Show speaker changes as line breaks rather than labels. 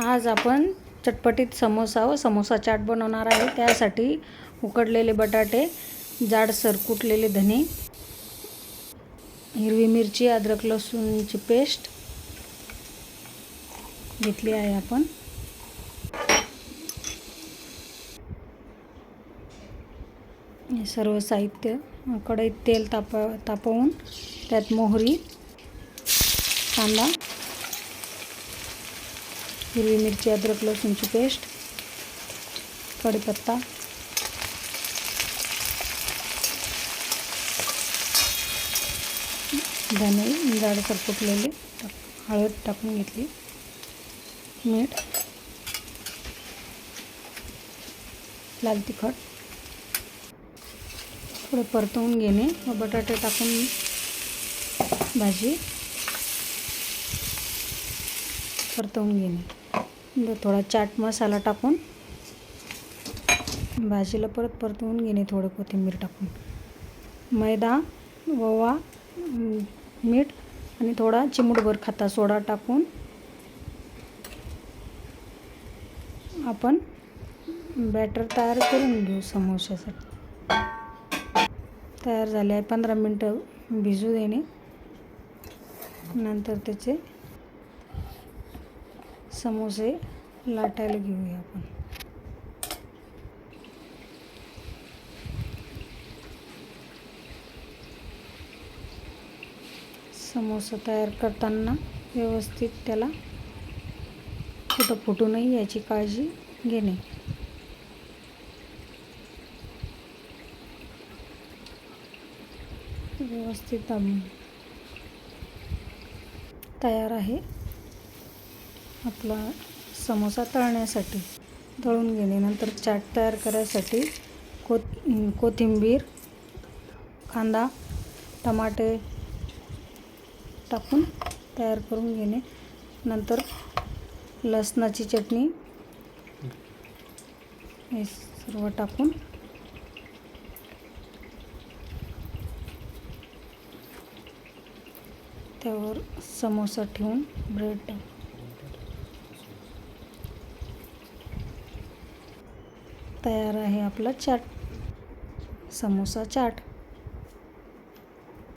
आज आपण चटपटीत समोसा व समोसा चाट बनवणार आहे. त्यासाठी उकडलेले बटाटे जाडसर कुटलेले धने हिरवी मिरची अद्रक लसूणची पेस्ट घेतली आहे आपण. हे सर्व साहित्य कढईत तेल ताप तापवून त्यात मोहरी कांदा हिरवी मिरची अद्रक लसूणची पेस्ट कढीपत्ता धने जाडसर फुटलेले टाक हळद टाकून घेतली. मीठ. लाल तिखट. थोडं परतवून घेणे व बटाटे टाकून भाजी. परतवून घेणे. थोडा चाट मसाला टाकून. भाजीला परत परतवून घेणे थोडं कोथिंबीर टाकून. मैदा ओवा मीठ आणि थोडा चिमूटभर खाता सोडा टाकून आपण बॅटर तयार करून घेऊ समोश्यासाठी तयार झाले आहे पंधरा मिनटं भिजू देणे. नंतर त्याचे समोसे लाटायला घेऊया आपण. समोसा तयार करताना व्यवस्थित त्याला कुठं फुटू नये याची काळजी घेणे. व्यवस्थित तयार आहे. आपला समोसा तळण्यासाठी तळून घेणे. नंतर चाट तयार करायसाठी कोथ कोथिंबीर कांदा टमाटे टाकून तयार करून घेणे. नंतर लसणाची चटणी हे सर्व टाकून त्यावर समोसा ठेवून ब्रेड टाक तयार आहे आपला चाट. समोसा चाट.